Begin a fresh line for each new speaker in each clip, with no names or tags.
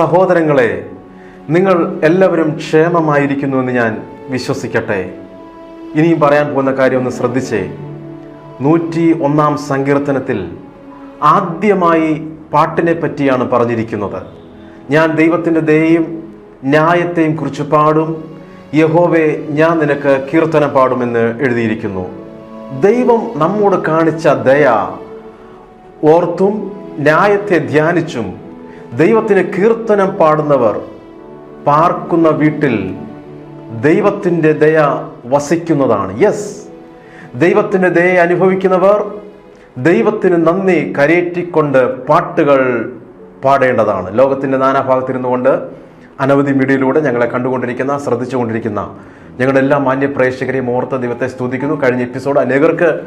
സഹോദരങ്ങളെ നിങ്ങൾ എല്ലാവരും ക്ഷേമമായിരിക്കുന്നു എന്ന് ഞാൻ വിശ്വസിക്കട്ടെ. ഇനിയും പറയാൻ പോകുന്ന കാര്യം ഒന്ന് ശ്രദ്ധിച്ചേ. നൂറ്റി ഒന്നാം സങ്കീർത്തനത്തിൽ ആദ്യമായി പാട്ടിനെ പറ്റിയാണ് പറഞ്ഞിരിക്കുന്നത്. ഞാൻ ദൈവത്തിന്റെ ദയയും ന്യായത്തെയും കുറിച്ച് പാടും യഹോവെ ഞാൻ നിനക്ക് കീർത്തനം പാടുമെന്ന് എഴുതിയിരിക്കുന്നു. ദൈവം നമ്മോട് കാണിച്ച ദയ ഓർത്തും ന്യായത്തെ ധ്യാനിച്ചും ദൈവത്തിന് കീർത്തനം പാടുന്നവർ പാർക്കുന്ന വീട്ടിൽ ദൈവത്തിന്റെ ദയ വസിക്കുന്നതാണ്. യെസ് ദൈവത്തിന്റെ ദയ അനുഭവിക്കുന്നവർ ദൈവത്തിന് നന്ദി കരയേറ്റിക്കൊണ്ട് പാട്ടുകൾ പാടേണ്ടതാണ്. ലോകത്തിന്റെ നാനാഭാഗത്തിരുന്നു കൊണ്ട് അനവധി മീഡിയയിലൂടെ ഞങ്ങളെ കണ്ടുകൊണ്ടിരിക്കുന്ന ശ്രദ്ധിച്ചുകൊണ്ടിരിക്കുന്ന ഞങ്ങളുടെ എല്ലാ മാന്യ പ്രേക്ഷകരെയും ഓർത്ത ദൈവത്തെ സ്തുതിക്കുന്നു. കഴിഞ്ഞ എപ്പിസോഡ് അനേകർക്ക്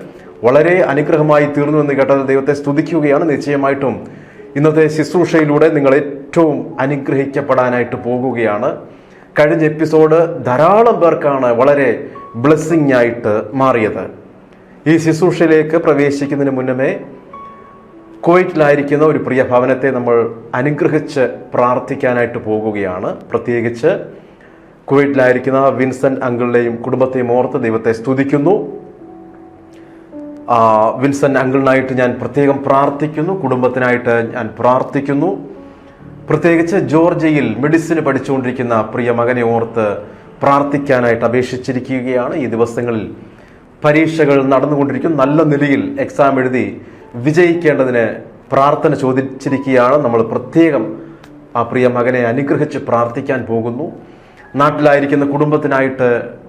വളരെ അനുഗ്രഹമായി തീർന്നു എന്ന് കേട്ടത് ദൈവത്തെ സ്തുതിക്കുകയാണ്. നിശ്ചയമായിട്ടും ഇന്നത്തെ ശുശ്രൂഷയിലൂടെ നിങ്ങൾ ഏറ്റവും അനുഗ്രഹിക്കപ്പെടാനായിട്ട് പോകുകയാണ്. കഴിഞ്ഞ എപ്പിസോഡ് ധാരാളം പേർക്കാണ് വളരെ ബ്ലെസ്സിങ് ആയിട്ട് മാറിയത്. ഈ ശുശ്രൂഷയിലേക്ക് പ്രവേശിക്കുന്നതിന് മുന്നമേ കുവൈറ്റിലായിരിക്കുന്ന ഒരു പ്രിയ ഭവനത്തെ നമ്മൾ അനുഗ്രഹിച്ച് പ്രാർത്ഥിക്കാനായിട്ട് പോകുകയാണ്. പ്രത്യേകിച്ച് കുവൈറ്റിലായിരിക്കുന്ന വിൻസൻ അങ്കിളിനെയും കുടുംബത്തെയും ഓർത്ത് ദൈവത്തെ സ്തുതിക്കുന്നു. വിൻസെന്റ് അങ്കിളിനായിട്ട് ഞാൻ പ്രത്യേകം പ്രാർത്ഥിക്കുന്നു. കുടുംബത്തിനായിട്ട് ഞാൻ പ്രാർത്ഥിക്കുന്നു. പ്രത്യേകിച്ച് ജോർജിയയിൽ മെഡിസിന് പഠിച്ചുകൊണ്ടിരിക്കുന്ന പ്രിയ മകനെ ഓർത്ത് പ്രാർത്ഥിക്കാനായിട്ട് അപേക്ഷിച്ചിരിക്കുകയാണ്. ഈ ദിവസങ്ങളിൽ പരീക്ഷകൾ നടന്നുകൊണ്ടിരിക്കും നല്ല നിലയിൽ എക്സാം എഴുതി വിജയിക്കേണ്ടതിന് പ്രാർത്ഥന ചോദിച്ചിരിക്കുകയാണ്. നമ്മൾ പ്രത്യേകം ആ പ്രിയ മകനെ അനുഗ്രഹിച്ച് പ്രാർത്ഥിക്കാൻ പോകുന്നു. നാട്ടിലായിരിക്കുന്ന കുടുംബത്തിനായിട്ട്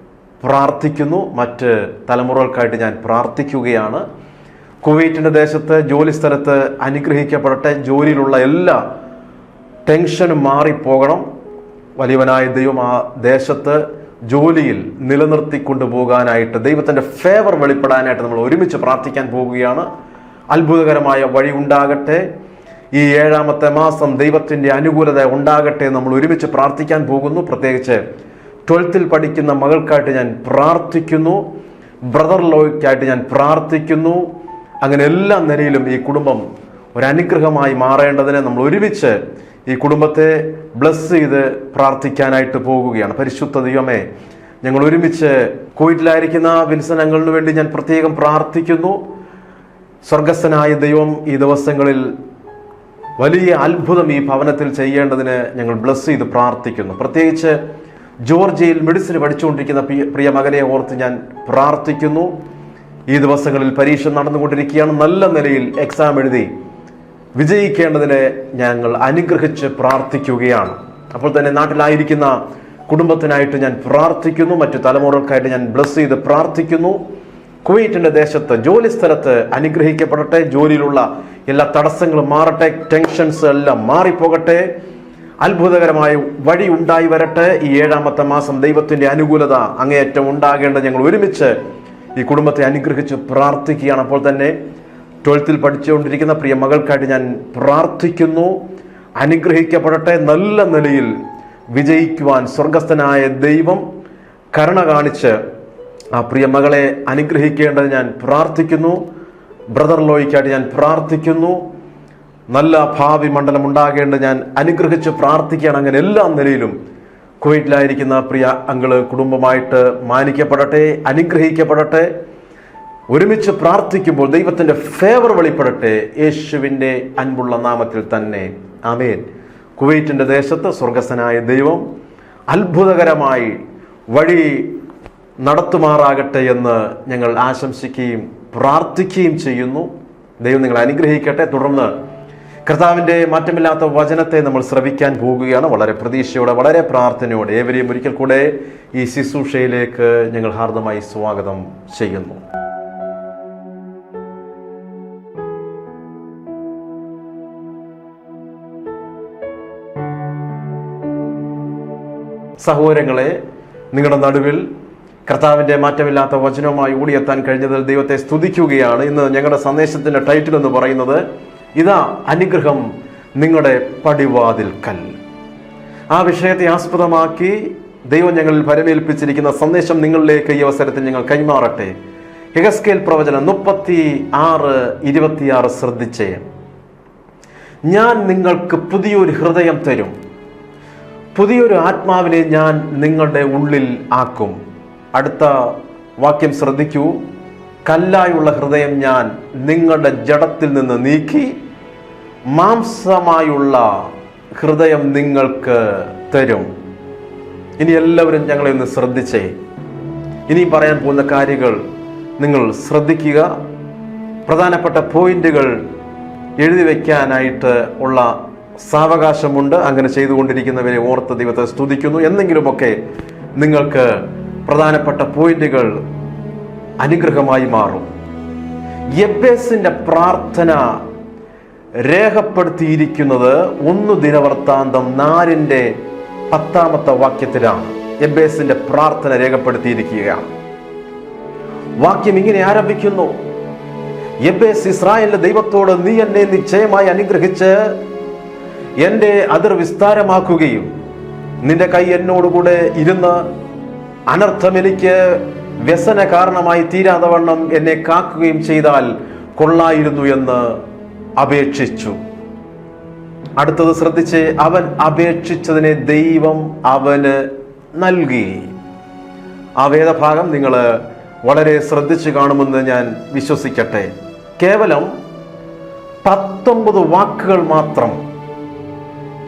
പ്രാർത്ഥിക്കുന്നു. മറ്റ് തലമുറകൾക്കായിട്ട് ഞാൻ പ്രാർത്ഥിക്കുകയാണ്. കുവൈറ്റിന്റെ ദേശത്ത് ജോലി സ്ഥലത്ത് അനുഗ്രഹിക്കപ്പെടട്ടെ. ജോലിയിലുള്ള എല്ലാ ടെൻഷനും മാറിപ്പോകണം. വലിയവനായ ദൈവം ആ ദേശത്ത് ജോലിയിൽ നിലനിർത്തി കൊണ്ടുപോകാനായിട്ട് ദൈവത്തിന്റെ ഫേവർ വെളിപ്പെടാനായിട്ട് നമ്മൾ ഒരുമിച്ച് പ്രാർത്ഥിക്കാൻ പോവുകയാണ് അത്ഭുതകരമായ വഴി ഉണ്ടാകട്ടെ. ഈ ഏഴാമത്തെ മാസം ദൈവത്തിന്റെ അനുകൂലത ഉണ്ടാകട്ടെ നമ്മൾ ഒരുമിച്ച് പ്രാർത്ഥിക്കാൻ പോകുന്നു. പ്രത്യേകിച്ച് ട്വൽത്തിൽ പഠിക്കുന്ന മകൾക്കായിട്ട് ഞാൻ പ്രാർത്ഥിക്കുന്നു. ബ്രദർ ലോയ്ക്കായിട്ട് ഞാൻ പ്രാർത്ഥിക്കുന്നു. അങ്ങനെ എല്ലാ നിലയിലും ഈ കുടുംബം ഒരനുഗ്രഹമായി മാറേണ്ടതിന് നമ്മൾ ഒരുമിച്ച് ഈ കുടുംബത്തെ ബ്ലസ് ചെയ്ത് പ്രാർത്ഥിക്കാനായിട്ട് പോകുകയാണ്. പരിശുദ്ധ ദൈവമേ ഞങ്ങൾ ഒരുമിച്ച് കോയിറ്റിലായിരിക്കുന്ന വിൻസൻ അങ്ങളിന് വേണ്ടി ഞാൻ പ്രത്യേകം പ്രാർത്ഥിക്കുന്നു. സ്വർഗസ്ഥനായ ദൈവം ഈ ദിവസങ്ങളിൽ വലിയ അത്ഭുതം ഈ ഭവനത്തിൽ ചെയ്യേണ്ടതിന് ഞങ്ങൾ ബ്ലസ് ചെയ്ത് പ്രാർത്ഥിക്കുന്നു. പ്രത്യേകിച്ച് ജോർജിയയിൽ മെഡിസിൻ പഠിച്ചുകൊണ്ടിരിക്കുന്ന പ്രിയ- മകനെ ഓർത്ത് ഞാൻ പ്രാർത്ഥിക്കുന്നു. ഈ ദിവസങ്ങളിൽ പരീക്ഷ നടന്നുകൊണ്ടിരിക്കുകയാണ്. നല്ല നിലയിൽ എക്സാം എഴുതി വിജയിക്കേണ്ടതിനെ ഞങ്ങൾ അനുഗ്രഹിച്ച് പ്രാർത്ഥിക്കുകയാണ്. അപ്പോൾ തന്നെ നാട്ടിലായിരിക്കുന്ന കുടുംബത്തിനായിട്ട് ഞാൻ പ്രാർത്ഥിക്കുന്നു. മറ്റു തലമുറകൾക്കായിട്ട് ഞാൻ ബ്ലസ് ചെയ്ത് പ്രാർത്ഥിക്കുന്നു. കുവൈറ്റിന്റെ ദേശത്ത് ജോലി സ്ഥലത്ത് അനുഗ്രഹിക്കപ്പെടട്ടെ. ജോലിയിലുള്ള എല്ലാ തടസ്സങ്ങളും മാറട്ടെ. ടെൻഷൻസ് എല്ലാം മാറിപ്പോകട്ടെ. അത്ഭുതകരമായ വഴി ഉണ്ടായി വരട്ടെ. ഈ ഏഴാമത്തെ മാസം ദൈവത്തിന്റെ അനുകൂലത അങ്ങേയറ്റം ഉണ്ടാകേണ്ട ഞങ്ങൾ ഒരുമിച്ച് ഈ കുടുംബത്തെ അനുഗ്രഹിച്ച് പ്രാർത്ഥിക്കുകയാണ്. അപ്പോൾ തന്നെ ട്വൽത്തിൽ പഠിച്ചുകൊണ്ടിരിക്കുന്ന പ്രിയ മകൾക്കായിട്ട് ഞാൻ പ്രാർത്ഥിക്കുന്നു. അനുഗ്രഹിക്കപ്പെടട്ടെ. നല്ല നിലയിൽ വിജയിക്കുവാൻ സ്വർഗസ്ഥനായ ദൈവം കരുണ കാണിച്ച് ആ പ്രിയ മകളെ അനുഗ്രഹിക്കേണ്ടത് ഞാൻ പ്രാർത്ഥിക്കുന്നു. ബ്രദർ ലോയ്ക്കായിട്ട് ഞാൻ പ്രാർത്ഥിക്കുന്നു. നല്ല ഭാവി മണ്ഡലം ഉണ്ടാകേണ്ടത് ഞാൻ അനുഗ്രഹിച്ച് പ്രാർത്ഥിക്കുകയാണ്. അങ്ങനെ എല്ലാ നിലയിലും കുവൈറ്റിലായിരിക്കുന്ന പ്രിയ അങ്ങൾ കുടുംബമായിട്ട് മാനിക്കപ്പെടട്ടെ അനുഗ്രഹിക്കപ്പെടട്ടെ. ഒരുമിച്ച് പ്രാർത്ഥിക്കുമ്പോൾ ദൈവത്തിന്റെ ഫേവർ വെളിപ്പെടട്ടെ. യേശുവിന്റെ അൻപുള്ള നാമത്തിൽ തന്നെ. ആമേൻ. കുവൈറ്റിന്റെ ദേശത്ത് സ്വർഗസ്ഥനായ ദൈവം അത്ഭുതകരമായി വഴി നടത്തുമാറാകട്ടെ എന്ന് ഞങ്ങൾ ആശംസിക്കുകയും പ്രാർത്ഥിക്കുകയും ചെയ്യുന്നു. ദൈവം നിങ്ങളെ അനുഗ്രഹിക്കട്ടെ. തുടർന്ന് കർത്താവിന്റെ മാറ്റമില്ലാത്ത വചനത്തെ നമ്മൾ ശ്രവിക്കാൻ പോകുകയാണ്. വളരെ പ്രതീക്ഷയോടെ വളരെ പ്രാർത്ഥനയോടെ ഏവരെയും ഒരിക്കൽ കൂടെ ഈ ശുശ്രൂഷയിലേക്ക് ഞങ്ങൾ ഹാർദമായി സ്വാഗതം ചെയ്യുന്നു. സഹോദരങ്ങളെ നിങ്ങളുടെ നടുവിൽ കർത്താവിന്റെ മാറ്റമില്ലാത്ത വചനവുമായി ഓടിയെത്താൻ കഴിഞ്ഞതിൽ ദൈവത്തെ സ്തുതിക്കുകയാണ്. ഇന്ന് ഞങ്ങളുടെ സന്ദേശത്തിന്റെ ടൈറ്റിൽ എന്ന് പറയുന്നത് ഇതാ അനുഗ്രഹം നിങ്ങളുടെ പടിവാതിൽക്കൽ ആ വിഷയത്തെ ആസ്പദമാക്കി ദൈവം ഞങ്ങളിൽ പരമേൽപ്പിച്ചിരിക്കുന്ന സന്ദേശം നിങ്ങളിലേക്ക് ഈ അവസരത്തിൽ ഞങ്ങൾ കൈമാറട്ടെ. ഹിഗസ്കേൽ പ്രവചനം മുപ്പത്തി ആറ് ഇരുപത്തിയാറ് ശ്രദ്ധിച്ചേ. ഞാൻ നിങ്ങൾക്ക് പുതിയൊരു ഹൃദയം തരും. പുതിയൊരു ആത്മാവിനെ ഞാൻ നിങ്ങളുടെ ഉള്ളിൽ ആക്കും. അടുത്ത വാക്യം ശ്രദ്ധിക്കൂ. കല്ലായുള്ള ഹൃദയം ഞാൻ നിങ്ങളുടെ ജഡത്തിൽ നിന്ന് നീക്കി മാംസമായുള്ള ഹൃദയം നിങ്ങൾക്ക് തരും. ഇനി എല്ലാവരും ഞങ്ങളെ ഒന്ന് ശ്രദ്ധിച്ചേ. ഇനി പറയാൻ പോകുന്ന കാര്യങ്ങൾ നിങ്ങൾ ശ്രദ്ധിക്കുക. പ്രധാനപ്പെട്ട പോയിന്റുകൾ എഴുതി വയ്ക്കാനായിട്ട് ഉള്ള സാവകാശമുണ്ട്. അങ്ങനെ ചെയ്തുകൊണ്ടിരിക്കുന്നവരെ ഓർത്ത് ദൈവത്തെ സ്തുതിക്കുന്നു. എന്നെങ്കിലുമൊക്കെ നിങ്ങൾക്ക് പ്രധാനപ്പെട്ട പോയിന്റുകൾ അനുഗ്രഹമായി മാറും. യബ്ബേസിന്റെ പ്രാർത്ഥന രേഖപ്പെടുത്തിയിരിക്കുന്നത് ഒന്ന് ദിനവൃത്താന്തം നാലിന്റെ പത്താമത്തെ വാക്യത്തിലാണ്. എബേസിന്റെ പ്രാർത്ഥന രേഖപ്പെടുത്തിയിരിക്കുകയാണ്. വാക്യം ഇങ്ങനെ ആരംഭിക്കുന്നു. എബേസ് ഇസ്രായേലിന്റെ ദൈവത്തോട് നീ എന്നെ നിശ്ചയമായി അനുഗ്രഹിച്ച് എന്റെ അതിർ വിസ്താരമാക്കുകയും നിന്റെ കൈ എന്നോടുകൂടെ ഇരുന്ന് അനർത്ഥം എനിക്ക് വ്യസന കാരണമായി തീരാതവണ്ണം എന്നെ കാക്കുകയും ചെയ്താൽ കൊള്ളായിരുന്നു എന്ന് അപേക്ഷിച്ചു. അടുത്തത് ശ്രദ്ധിച്ച് അവൻ അപേക്ഷിച്ചതിനെ ദൈവം അവന് നൽകി. ആ വേദഭാഗം നിങ്ങൾ വളരെ ശ്രദ്ധിച്ചു കാണുമെന്ന് ഞാൻ വിശ്വസിക്കട്ടെ. കേവലം പത്തൊമ്പത് വാക്കുകൾ മാത്രം.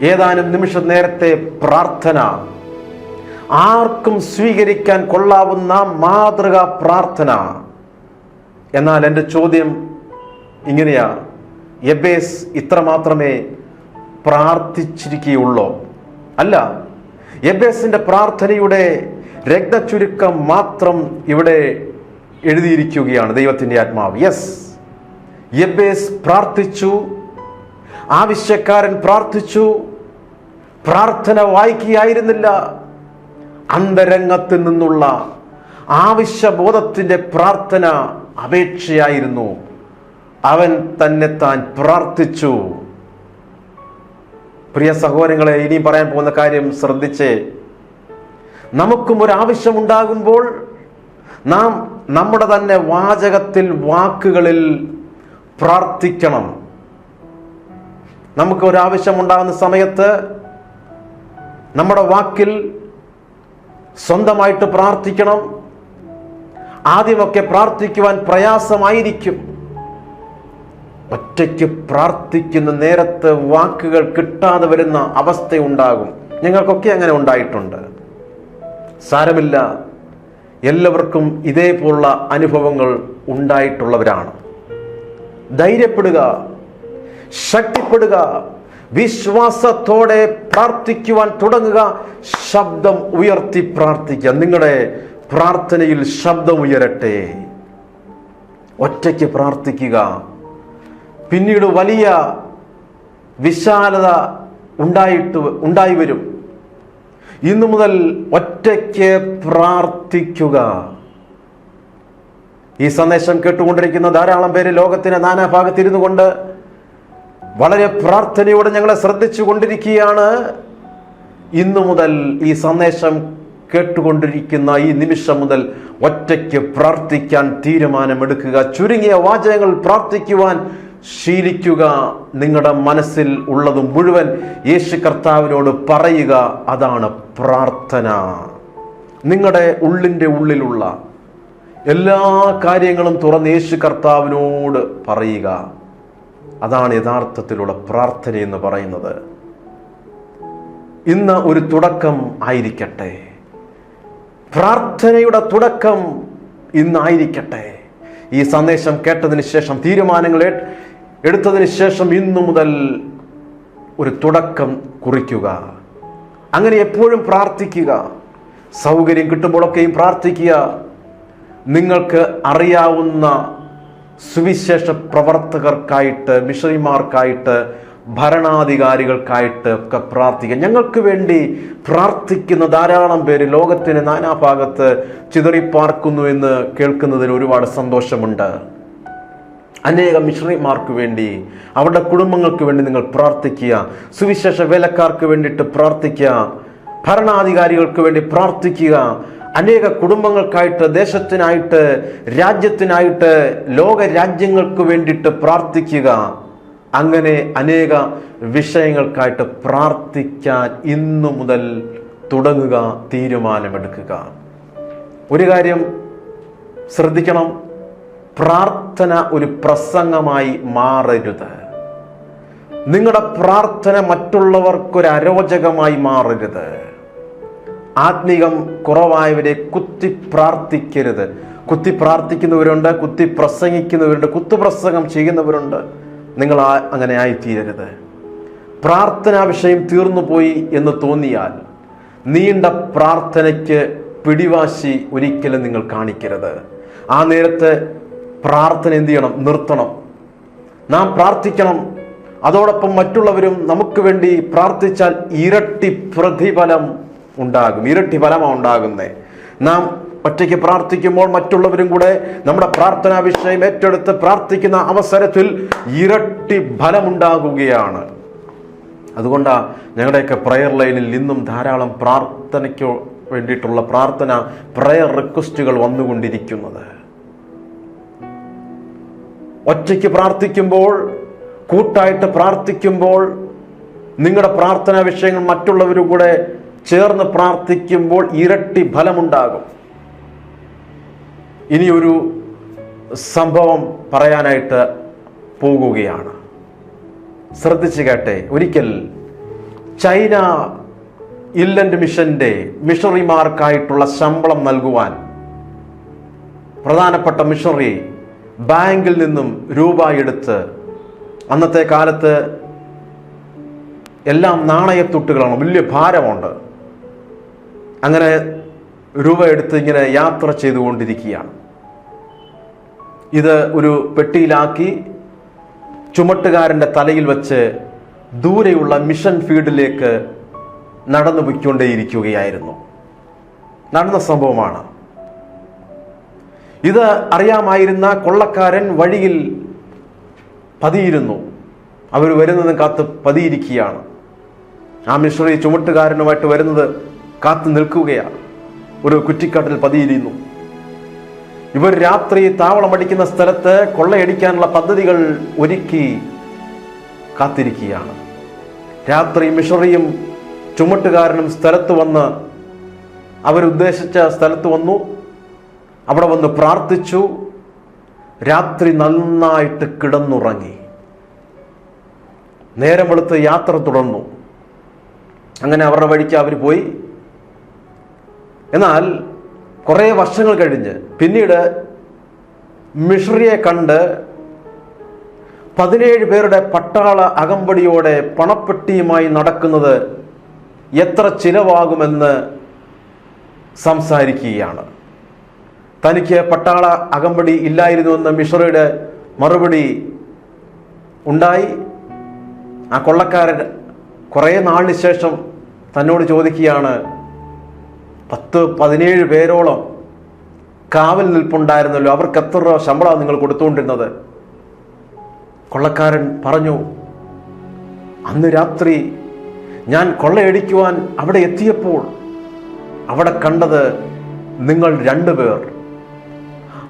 ഏതാനും നിമിഷം നേരത്തെ പ്രാർത്ഥന. ആർക്കും സ്വീകരിക്കാൻ കൊള്ളാവുന്ന മാതൃകാ പ്രാർത്ഥന. എന്നാൽ എന്റെ ചോദ്യം ഇങ്ങനെയാ. എബേസ് ഇത്ര മാത്രമേ പ്രാർത്ഥിച്ചിരിക്കുകയുള്ളൂ. അല്ല എബേസിന്റെ പ്രാർത്ഥനയുടെ രക്തചുരുക്കം മാത്രം ഇവിടെ എഴുതിയിരിക്കുകയാണ് ദൈവത്തിന്റെ ആത്മാവ്. യെസ് എബേസ് പ്രാർത്ഥിച്ചു ആവശ്യക്കാരൻ പ്രാർത്ഥിച്ചു പ്രാർത്ഥന വായിക്കുകയായിരുന്നില്ല. അന്തരംഗത്തിൽ നിന്നുള്ള ആവശ്യബോധത്തിന്റെ പ്രാർത്ഥന അപേക്ഷയായിരുന്നു. അവൻ തന്നെ താൻ പ്രാർത്ഥിച്ചു. പ്രിയ സഹോദരങ്ങളെ ഇനിയും പറയാൻ പോകുന്ന കാര്യം ശ്രദ്ധിച്ച്. നമുക്കും ഒരു ആവശ്യമുണ്ടാകുമ്പോൾ നാം നമ്മുടെ തന്നെ വാചകത്തിൽ വാക്കുകളിൽ പ്രാർത്ഥിക്കണം. നമുക്ക് ഒരു ആവശ്യമുണ്ടാകുന്ന സമയത്ത് നമ്മുടെ വാക്കിൽ സ്വന്തമായിട്ട് പ്രാർത്ഥിക്കണം. ആദ്യമൊക്കെ പ്രാർത്ഥിക്കുവാൻ പ്രയാസമായിരിക്കും. ഒറ്റയ്ക്ക് പ്രാർത്ഥിക്കുന്ന നേരത്ത് വാക്കുകൾ കിട്ടാതെ വരുന്ന അവസ്ഥയുണ്ടാകും. ഞങ്ങൾക്കൊക്കെ അങ്ങനെ ഉണ്ടായിട്ടുണ്ട്. സാരമില്ല. എല്ലാവർക്കും ഇതേപോലുള്ള അനുഭവങ്ങൾ ഉണ്ടായിട്ടുള്ളവരാണ്. ധൈര്യപ്പെടുക. ശക്തിപ്പെടുക. വിശ്വാസത്തോടെ പ്രാർത്ഥിക്കുവാൻ തുടങ്ങുക. ശബ്ദം ഉയർത്തി പ്രാർത്ഥിക്കുക. നിങ്ങളുടെ പ്രാർത്ഥനയിൽ ശബ്ദം ഉയരട്ടെ. ഒറ്റയ്ക്ക് പ്രാർത്ഥിക്കുക. പിന്നീട് വലിയ വിശാലത ഉണ്ടായിട്ട് ഉണ്ടായി വരും. ഇന്നു മുതൽ ഒറ്റയ്ക്ക് പ്രാർത്ഥിക്കുക. ഈ സന്ദേശം കേട്ടുകൊണ്ടിരിക്കുന്ന ധാരാളം പേര് ലോകത്തിന്റെ നാനാഭാഗത്തിരുന്നു കൊണ്ട് വളരെ പ്രാർത്ഥനയോടെ ഞങ്ങളെ ശ്രദ്ധിച്ചു കൊണ്ടിരിക്കുകയാണ്. ഇന്നു മുതൽ ഈ സന്ദേശം കേട്ടുകൊണ്ടിരിക്കുന്ന ഈ നിമിഷം മുതൽ ഒറ്റയ്ക്ക് പ്രാർത്ഥിക്കാൻ തീരുമാനമെടുക്കുക. ചുരുങ്ങിയ വാചകങ്ങൾ പ്രാർത്ഥിക്കുവാൻ ശീലിക്കുക നിങ്ങളുടെ മനസ്സിൽ ഉള്ളത് മുഴുവൻ യേശു കർത്താവിനോട് പറയുക. അതാണ് പ്രാർത്ഥന. നിങ്ങളുടെ ഉള്ളിന്റെ ഉള്ളിലുള്ള എല്ലാ കാര്യങ്ങളും തുറന്ന് യേശു കർത്താവിനോട് പറയുക. അതാണ് യഥാർത്ഥത്തിലുള്ള പ്രാർത്ഥന എന്ന് പറയുന്നത്. ഇന്ന് ഒരു തുടക്കം ആയിരിക്കട്ടെ. പ്രാർത്ഥനയുടെ തുടക്കം ഇന്നായിരിക്കട്ടെ ഈ സന്ദേശം കേട്ടതിന് ശേഷം തീരുമാനങ്ങൾ എടുത്തതിന് ശേഷം ഇന്നു മുതൽ ഒരു തുടക്കം കുറിക്കുക. അങ്ങനെ എപ്പോഴും പ്രാർത്ഥിക്കുക. സൗകര്യം കിട്ടുമ്പോഴൊക്കെയും പ്രാർത്ഥിക്കുക. നിങ്ങൾക്ക് അറിയാവുന്ന സുവിശേഷ പ്രവർത്തകർക്കായിട്ട് മിഷണറിമാർക്കായിട്ട് ഭരണാധികാരികൾക്കായിട്ട് ഒക്കെ പ്രാർത്ഥിക്കുക ഞങ്ങൾക്ക് വേണ്ടി പ്രാർത്ഥിക്കുന്ന ധാരാളം പേര് ലോകത്തിന് നാനാഭാഗത്ത് ചിതറിപ്പാർക്കുന്നു എന്ന് കേൾക്കുന്നതിൽ ഒരുപാട് സന്തോഷമുണ്ട്. അനേകം മിഷണറിമാർക്ക് വേണ്ടി അവരുടെ കുടുംബങ്ങൾക്ക് വേണ്ടി നിങ്ങൾ പ്രാർത്ഥിക്കുക. സുവിശേഷ വേലക്കാർക്ക് വേണ്ടിയിട്ട് പ്രാർത്ഥിക്കുക. ഭരണാധികാരികൾക്ക് വേണ്ടി പ്രാർത്ഥിക്കുക. അനേക കുടുംബങ്ങൾക്കായിട്ട് ദേശത്തിനായിട്ട് രാജ്യത്തിനായിട്ട് ലോക രാജ്യങ്ങൾക്ക് വേണ്ടിയിട്ട് പ്രാർത്ഥിക്കുക. അങ്ങനെ അനേക വിഷയങ്ങൾക്കായിട്ട് പ്രാർത്ഥിക്കാൻ ഇന്നു മുതൽ തുടങ്ങുക തീരുമാനമെടുക്കുക. ഒരു കാര്യം ശ്രദ്ധിക്കണം. പ്രാർത്ഥന ഒരു പ്രസംഗമായി മാറരുത്. നിങ്ങളുടെ പ്രാർത്ഥന മറ്റുള്ളവർക്കൊരു അരോചകമായി മാറരുത്. ആത്മീകം കുറവായവരെ കുത്തി പ്രാർത്ഥിക്കരുത്. കുത്തി പ്രാർത്ഥിക്കുന്നവരുണ്ട് കുത്തി പ്രസംഗിക്കുന്നവരുണ്ട് കുത്തുപ്രസംഗം ചെയ്യുന്നവരുണ്ട്. നിങ്ങൾ അങ്ങനെ ആയിത്തീരരുത്. പ്രാർത്ഥനാ വിഷയം തീർന്നു പോയി എന്ന് തോന്നിയാൽ നീണ്ട പ്രാർത്ഥനയ്ക്ക് പിടിവാശി ഒരിക്കലും നിങ്ങൾ കാണിക്കരുത്. ആ നേരത്തെ പ്രാർത്ഥന എന്ത് ചെയ്യണം? നിർത്തണം. നാം പ്രാർത്ഥിക്കണം. അതോടൊപ്പം മറ്റുള്ളവരും നമുക്ക് വേണ്ടി പ്രാർത്ഥിച്ചാൽ ഇരട്ടി പ്രതിഫലം ഉണ്ടാകും. ഇരട്ടി ഫലമാണ് ഉണ്ടാകുന്നത് നാം ഒറ്റയ്ക്ക് പ്രാർത്ഥിക്കുമ്പോൾ മറ്റുള്ളവരും കൂടെ നമ്മുടെ പ്രാർത്ഥനാ വിഷയം ഏറ്റെടുത്ത് പ്രാർത്ഥിക്കുന്ന അവസരത്തിൽ ഇരട്ടി ഫലമുണ്ടാകുകയാണ്. അതുകൊണ്ടാണ് ഞങ്ങളുടെയൊക്കെ പ്രയർ ലൈനിൽ നിന്നും ധാരാളം പ്രാർത്ഥനയ്ക്ക് വേണ്ടിയിട്ടുള്ള പ്രാർത്ഥന പ്രയർ റിക്വസ്റ്റുകൾ വന്നുകൊണ്ടിരിക്കുന്നത്. ഒറ്റയ്ക്ക് പ്രാർത്ഥിക്കുമ്പോൾ കൂട്ടായിട്ട് പ്രാർത്ഥിക്കുമ്പോൾ നിങ്ങളുടെ പ്രാർത്ഥനാ വിഷയങ്ങൾ മറ്റുള്ളവരും കൂടെ ചേർന്ന് പ്രാർത്ഥിക്കുമ്പോൾ ഇരട്ടി ഫലമുണ്ടാകും. ഇനിയൊരു സംഭവം പറയാനായിട്ട് പോകുകയാണ്. ശ്രദ്ധിച്ചു കേട്ടെ ഒരിക്കൽ ചൈന ഇല്ലൻഡ് മിഷന്റെ മിഷണറിമാർക്കായിട്ടുള്ള ശമ്പളം നൽകുവാൻ പ്രധാനപ്പെട്ട മിഷണറി ബാങ്കിൽ നിന്നും രൂപ എടുത്ത് അന്നത്തെ കാലത്ത് എല്ലാം നാണയത്തുട്ടുകളാണ് വലിയ ഭാരമുണ്ട്. അങ്ങനെ രൂപ എടുത്ത് ഇങ്ങനെ യാത്ര ചെയ്തുകൊണ്ടിരിക്കുകയാണ്. ഇത് ഒരു പെട്ടിയിലാക്കി ചുമട്ടുകാരന്റെ തലയിൽ വച്ച് ദൂരെയുള്ള മിഷൻ ഫീൽഡിലേക്ക് നടന്നു പോയിക്കൊണ്ടേയിരിക്കുകയായിരുന്നു. നടന്ന സംഭവമാണ്. ഇത് അറിയാമായിരുന്ന കൊള്ളക്കാരൻ വഴിയിൽ പതിയിരുന്നു. അവർ വരുന്നതും കാത്ത് പതിയിരിക്കുകയാണ്. ആ മിഷണറി ചുമട്ടുകാരനുമായിട്ട് വരുന്നത് കാത്തു നിൽക്കുകയാണ്. ഒരു കുറ്റിക്കാട്ടിൽ പതിയിരിക്കുന്നു. ഇവർ രാത്രി താവളമടിക്കുന്ന സ്ഥലത്ത് കൊള്ളയടിക്കാനുള്ള പദ്ധതികൾ ഒരുക്കി കാത്തിരിക്കുകയാണ്. രാത്രി മിഷണറിയും ചുമട്ടുകാരനും സ്ഥലത്ത് വന്ന് അവരുദ്ദേശിച്ച സ്ഥലത്ത് വന്നു. അവിടെ വന്ന് പ്രാർത്ഥിച്ചു. രാത്രി നന്നായിട്ട് കിടന്നുറങ്ങി. നേരം വെളുത്ത് യാത്ര തുടർന്നു. അങ്ങനെ അവരുടെ വഴിക്ക് അവർ പോയി. എന്നാൽ കുറേ വർഷങ്ങൾ കഴിഞ്ഞ് പിന്നീട് മിഷറിയെ കണ്ട് പതിനേഴ് പേരുടെ പട്ടാള അകമ്പടിയോടെ പണപ്പെട്ടിയുമായി നടക്കുന്നത് എത്ര ചിലവാകുമെന്ന് സംസാരിക്കുകയാണ്. തനിക്ക് പട്ടാള അകമ്പടി ഇല്ലായിരുന്നുവെന്ന് മിഷറിയുടെ മറുപടി ഉണ്ടായി. ആ കൊള്ളക്കാരൻ കുറേ നാളിന് ശേഷം തന്നോട് ചോദിക്കുകയാണ് പത്ത് പതിനേഴ് പേരോളം കാവൽ നിൽപ്പുണ്ടായിരുന്നല്ലോ. അവർക്ക് എത്ര രൂപ ശമ്പളമാണ് നിങ്ങൾ കൊടുത്തുകൊണ്ടിരുന്നത്? കൊള്ളക്കാരൻ പറഞ്ഞു അന്ന് രാത്രി ഞാൻ കൊള്ളയടിക്കുവാൻ അവിടെ എത്തിയപ്പോൾ അവിടെ കണ്ടത് നിങ്ങൾ രണ്ടുപേർ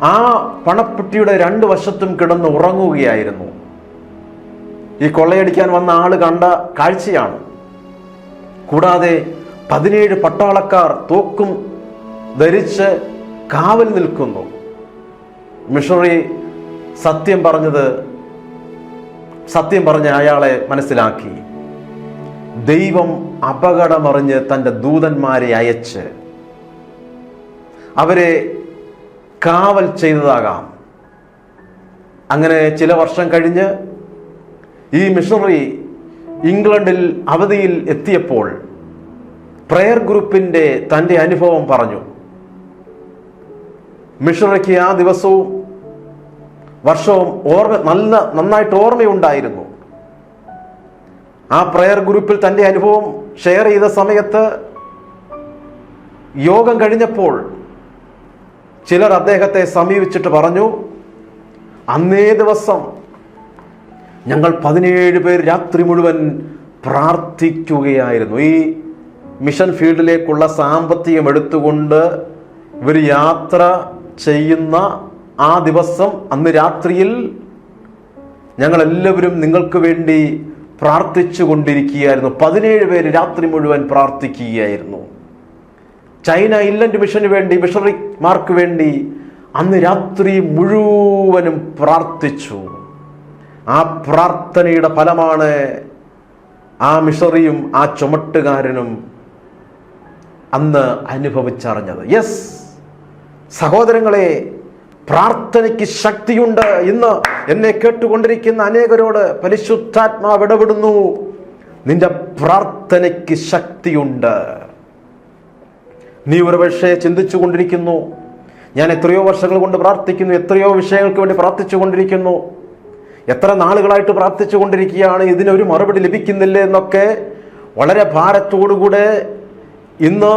ആ പണപ്പെട്ടിയുടെ രണ്ട് വശത്തും കിടന്ന് ഉറങ്ങുകയായിരുന്നു. ഈ കൊള്ളയടിക്കാൻ വന്ന ആൾ കണ്ട കാഴ്ചയാണ്. കൂടാതെ പതിനേഴ് പട്ടാളക്കാർ തോക്കും ധരിച്ച് കാവൽ നിൽക്കുന്നു. മിഷണറി സത്യം പറഞ്ഞത് സത്യം പറഞ്ഞ അയാളെ മനസ്സിലാക്കി. ദൈവം അപകടമറിഞ്ഞ് തന്റെ ദൂതന്മാരെ അയച്ച് അവരെ കാവൽ ചെയ്തതാകാം. അങ്ങനെ ചില വർഷം കഴിഞ്ഞ് ഈ മിഷണറി ഇംഗ്ലണ്ടിൽ അവധിയിൽ എത്തിയപ്പോൾ പ്രയർ ഗ്രൂപ്പിന്റെ തന്റെ അനുഭവം പറഞ്ഞു. മിഷണറിക്ക് ആ ദിവസവും വർഷവും ഓർമ്മ നല്ല നന്നായിട്ട് ഓർമ്മയുണ്ടായിരുന്നു. ആ പ്രയർ ഗ്രൂപ്പിൽ തന്റെ അനുഭവം ഷെയർ ചെയ്ത സമയത്ത് യോഗം കഴിഞ്ഞപ്പോൾ ചിലർ അദ്ദേഹത്തെ സമീപിച്ചിട്ട് പറഞ്ഞു അന്നേ ദിവസം ഞങ്ങൾ പതിനേഴ് പേർ രാത്രി മുഴുവൻ പ്രാർത്ഥിക്കുകയായിരുന്നു. ഈ മിഷൻ ഫീൽഡിലേക്കുള്ള സാമ്പത്തികം എടുത്തുകൊണ്ട് ഇവർ യാത്ര ചെയ്യുന്ന ആ ദിവസം അന്ന് രാത്രിയിൽ ഞങ്ങളെല്ലാവരും നിങ്ങൾക്ക് വേണ്ടി പ്രാർത്ഥിച്ചു കൊണ്ടിരിക്കുകയായിരുന്നു. പതിനേഴ് പേര് രാത്രി മുഴുവൻ പ്രാർത്ഥിക്കുകയായിരുന്നു. ചൈന ഇല്ലൻഡ് മിഷന് വേണ്ടി മിഷണറിമാർക്ക് വേണ്ടി അന്ന് രാത്രി മുഴുവനും പ്രാർത്ഥിച്ചു. ആ പ്രാർത്ഥനയുടെ ഫലമാണ് ആ മിഷറിയും ആ ചുമട്ടുകാരനും അന്ന് അനുഭവിച്ചറിഞ്ഞത്. യെസ് സഹോദരങ്ങളെ പ്രാർത്ഥനയ്ക്ക് ശക്തിയുണ്ട് ഇന്ന്. എന്നെ കേട്ടുകൊണ്ടിരിക്കുന്ന അനേകരോട് പരിശുദ്ധാത്മാവ് ഇടപെടുന്നു. നിന്റെ പ്രാർത്ഥനയ്ക്ക് ശക്തിയുണ്ട്. നീ ഒരുപക്ഷെ ചിന്തിച്ചു കൊണ്ടിരിക്കുന്നു ഞാൻ എത്രയോ വർഷങ്ങൾ കൊണ്ട് പ്രാർത്ഥിക്കുന്നു എത്രയോ വിഷയങ്ങൾക്ക് വേണ്ടി പ്രാർത്ഥിച്ചു കൊണ്ടിരിക്കുന്നു എത്ര നാളുകളായിട്ട് പ്രാർത്ഥിച്ചു കൊണ്ടിരിക്കുകയാണ് ഇതിനൊരു മറുപടി ലഭിക്കുന്നില്ല എന്നൊക്കെ വളരെ ഭാരത്തോടുകൂടെ ഇന്ന്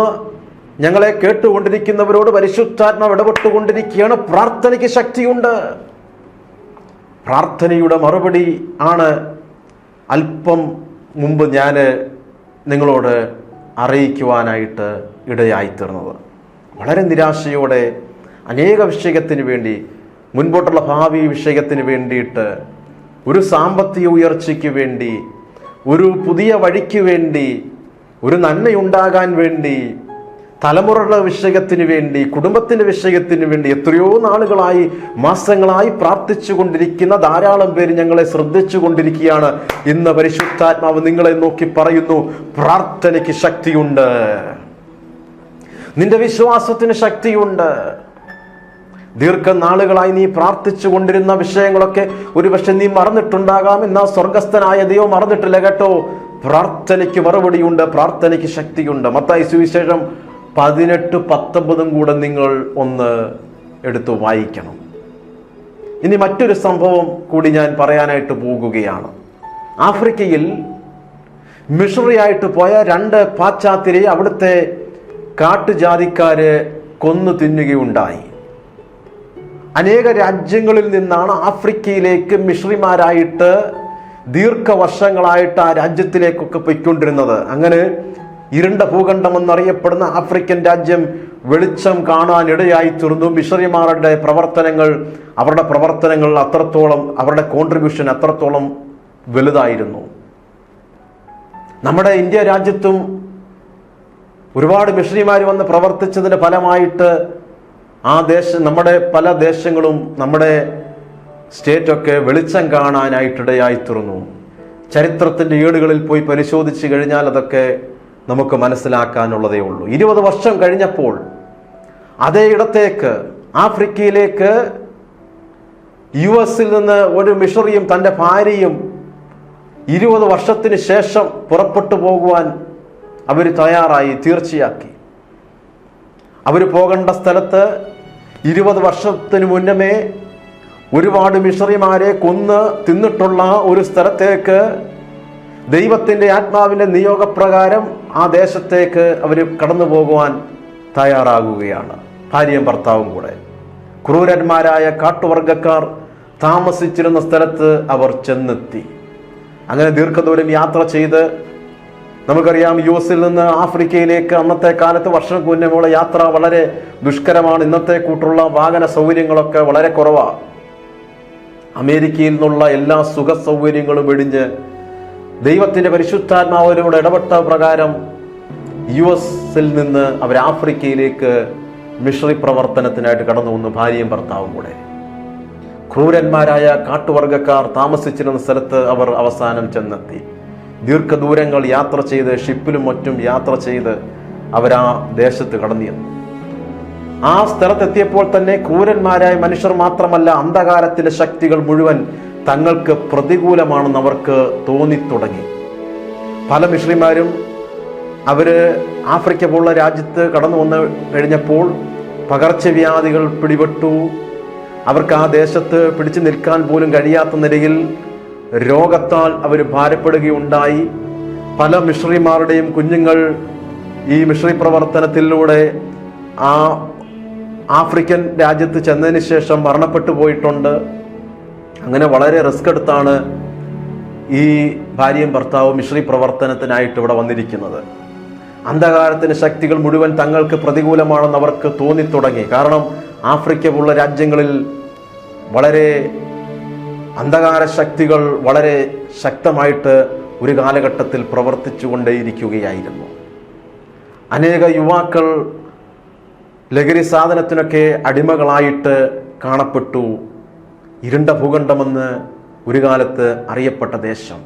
ഞങ്ങളെ കേട്ടുകൊണ്ടിരിക്കുന്നവരോട് പരിശുദ്ധാത്മാവ് ഇടപെട്ടുകൊണ്ടിരിക്കുകയാണ്. പ്രാർത്ഥനയ്ക്ക് ശക്തിയുണ്ട്. പ്രാർത്ഥനയുടെ മറുപടി ആണ് അല്പം മുമ്പ് ഞാൻ നിങ്ങളോട് അറിയിക്കുവാനായിട്ട് ഇടയായിത്തീർന്നത്. വളരെ നിരാശയോടെ അനേക വിഷയത്തിന് വേണ്ടി മുൻപോട്ടുള്ള ഭാവി വിഷയത്തിന് വേണ്ടിയിട്ട് ഒരു സാമ്പത്തിക ഉയർച്ചയ്ക്ക് വേണ്ടി ഒരു പുതിയ വഴിക്ക് വേണ്ടി ഒരു നന്മയുണ്ടാകാൻ വേണ്ടി തലമുറകളുടെ വിഷയത്തിന് വേണ്ടി കുടുംബത്തിന്റെ വിഷയത്തിന് വേണ്ടി എത്രയോ നാളുകളായി മാസങ്ങളായി പ്രാർത്ഥിച്ചു കൊണ്ടിരിക്കുന്ന ധാരാളം പേര് ഞങ്ങളെ ശ്രദ്ധിച്ചു കൊണ്ടിരിക്കുകയാണ്. ഇന്ന് പരിശുദ്ധാത്മാവ് നിങ്ങളെ നോക്കി പറയുന്നു പ്രാർത്ഥനയ്ക്ക് ശക്തിയുണ്ട്. നിന്റെ വിശ്വാസത്തിന് ശക്തിയുണ്ട്. ദീർഘനാളുകളായി നീ പ്രാർത്ഥിച്ചു കൊണ്ടിരുന്ന വിഷയങ്ങളൊക്കെ ഒരുപക്ഷെ നീ മറന്നിട്ടുണ്ടാകാം. എന്നാൽ സ്വർഗസ്ഥനായ ദൈവം മറന്നിട്ടില്ല കേട്ടോ. പ്രാർത്ഥനയ്ക്ക് മറുപടിയുണ്ട് പ്രാർത്ഥനയ്ക്ക് ശക്തിയുണ്ട്. മത്തായി സുവിശേഷം പതിനെട്ട് പത്തൊമ്പതും കൂടെ നിങ്ങൾ ഒന്ന് എടുത്തു വായിക്കണം. ഇനി മറ്റൊരു സംഭവം കൂടി ഞാൻ പറയാനായിട്ട് പോകുകയാണ്. ആഫ്രിക്കയിൽ മിഷറിയായിട്ട് പോയ രണ്ട് പാശ്ചാത്യരെ അവിടുത്തെ കാട്ടുജാതിക്കാര് കൊന്നു തിന്നുകയുണ്ടായി. അനേക രാജ്യങ്ങളിൽ നിന്നാണ് ആഫ്രിക്കയിലേക്ക് മിഷണറിമാരായിട്ട് ദീർഘവർഷങ്ങളായിട്ട് ആ രാജ്യത്തിലേക്കൊക്കെ പൊയ്ക്കൊണ്ടിരുന്നത്. അങ്ങനെ ഇരുണ്ട ഭൂഖണ്ഡം എന്നറിയപ്പെടുന്ന ആഫ്രിക്കൻ രാജ്യം വെളിച്ചം കാണാൻ ഇടയായി തീർന്നു. മിഷറിമാരുടെ പ്രവർത്തനങ്ങൾ അവരുടെ പ്രവർത്തനങ്ങൾ അത്രത്തോളം അവരുടെ കോൺട്രിബ്യൂഷൻ അത്രത്തോളം വലുതായിരുന്നു. നമ്മുടെ ഇന്ത്യ രാജ്യത്തും ഒരുപാട് മിഷറിമാർ വന്ന് പ്രവർത്തിച്ചതിന്റെ ഫലമായിട്ട് ആ ദേശം നമ്മുടെ പല ദേശങ്ങളും നമ്മുടെ സ്റ്റേറ്റൊക്കെ വെളിച്ചം കാണാനായിട്ടിടയായി തീർന്നു. ചരിത്രത്തിന്റെ ഏടുകളിൽ പോയി പരിശോധിച്ച് കഴിഞ്ഞാൽ അതൊക്കെ നമുക്ക് മനസ്സിലാക്കാനുള്ളതേ ഉള്ളൂ. ഇരുപത് വർഷം കഴിഞ്ഞപ്പോൾ അതേ ഇടത്തേക്ക് ആഫ്രിക്കയിലേക്ക് യു എസിൽ നിന്ന് ഒരു മിഷറിയും തന്റെ ഭാര്യയും ഇരുപത് വർഷത്തിന് ശേഷം പുറപ്പെട്ടു പോകുവാൻ അവർ തയ്യാറായി തീർച്ചയാക്കി. അവർ പോകേണ്ട സ്ഥലത്ത് ഇരുപത് വർഷത്തിന് മുന്നമേ ഒരുപാട് മിഷറിമാരെ കൊന്ന് തിന്നിട്ടുള്ള ഒരു സ്ഥലത്തേക്ക് ദൈവത്തിന്റെ ആത്മാവിന്റെ നിയോഗപ്രകാരം ആ ദേശത്തേക്ക് അവർ കടന്നു പോകുവാൻ തയ്യാറാകുകയാണ്. ഭാര്യയും ഭർത്താവും കൂടെ. ക്രൂരന്മാരായ കാട്ടുവർഗക്കാർ താമസിച്ചിരുന്ന സ്ഥലത്ത് അവർ ചെന്നെത്തി. അങ്ങനെ ദീർഘദൂരം യാത്ര ചെയ്ത് നമുക്കറിയാം യു എസിൽ നിന്ന് ആഫ്രിക്കയിലേക്ക് അന്നത്തെ കാലത്ത് വർഷം കുഞ്ഞമുള്ള യാത്ര വളരെ ദുഷ്കരമാണ്. ഇന്നത്തെ കൂട്ടുള്ള വാഹന സൗകര്യങ്ങളൊക്കെ വളരെ കുറവാണ് അമേരിക്കയിൽ നിന്നുള്ള എല്ലാ സുഖ സൗകര്യങ്ങളും വെടിഞ്ഞ് ദൈവത്തിന്റെ പരിശുദ്ധാത്മാവിനോട് ഇടപെട്ട പ്രകാരം യു എസിൽ നിന്ന് അവർ ആഫ്രിക്കയിലേക്ക് മിഷണറി പ്രവർത്തനത്തിനായിട്ട് കടന്നു വന്നു ഭാര്യയും ഭർത്താവും കൂടെ. ക്രൂരന്മാരായ കാട്ടുവർഗക്കാർ താമസിച്ചിരുന്ന സ്ഥലത്ത് അവർ അവസാനം ചെന്നെത്തി. ദീർഘദൂരങ്ങൾ യാത്ര ചെയ്ത് ഷിപ്പിലും മറ്റും യാത്ര ചെയ്ത് അവരാ ദേശത്ത് കടന്നു ആ സ്ഥലത്തെത്തിയപ്പോൾ തന്നെ ക്രൂരന്മാരായ മനുഷ്യർ മാത്രമല്ല അന്ധകാരത്തിലെ ശക്തികൾ മുഴുവൻ തങ്ങൾക്ക് പ്രതികൂലമാണെന്ന് അവർക്ക് തോന്നിത്തുടങ്ങി. പല മിശ്രിമാരും അവർ ആഫ്രിക്ക പോലുള്ള രാജ്യത്ത് കടന്നു വന്ന് കഴിഞ്ഞപ്പോൾ പകർച്ചവ്യാധികൾ പിടിപെട്ടു. അവർക്ക് ആ ദേശത്ത് പിടിച്ചു നിൽക്കാൻ പോലും കഴിയാത്ത നിലയിൽ രോഗത്താൽ അവർ ഭാരപ്പെടുകയുണ്ടായി. പല മിഷണറിമാരുടെയും കുഞ്ഞുങ്ങൾ ഈ മിഷണറി പ്രവർത്തനത്തിലൂടെ ആ ആഫ്രിക്കൻ രാജ്യത്ത് ചെന്നതിന് ശേഷം മരണപ്പെട്ടു പോയിട്ടുണ്ട്. അങ്ങനെ വളരെ റിസ്ക് എടുത്താണ് ഈ ഭാര്യയും ഭർത്താവും മിശ്രി പ്രവർത്തനത്തിനായിട്ട് ഇവിടെ വന്നിരിക്കുന്നത്. അന്ധകാരത്തിന് ശക്തികൾ മുഴുവൻ തങ്ങൾക്ക് പ്രതികൂലമാണെന്ന് അവർക്ക് തോന്നിത്തുടങ്ങി. കാരണം ആഫ്രിക്ക പോലുള്ള രാജ്യങ്ങളിൽ വളരെ അന്ധകാര ശക്തികൾ വളരെ ശക്തമായിട്ട് ഒരു കാലഘട്ടത്തിൽ പ്രവർത്തിച്ചു കൊണ്ടേയിരിക്കുകയായിരുന്നു അനേക യുവാക്കൾ ലഹരി സാധനത്തിനൊക്കെ അടിമകളായിട്ട് കാണപ്പെട്ടു. ഇരുണ്ട ഭൂഖണ്ഡമെന്ന് ഒരു കാലത്ത് അറിയപ്പെട്ട ദേശം.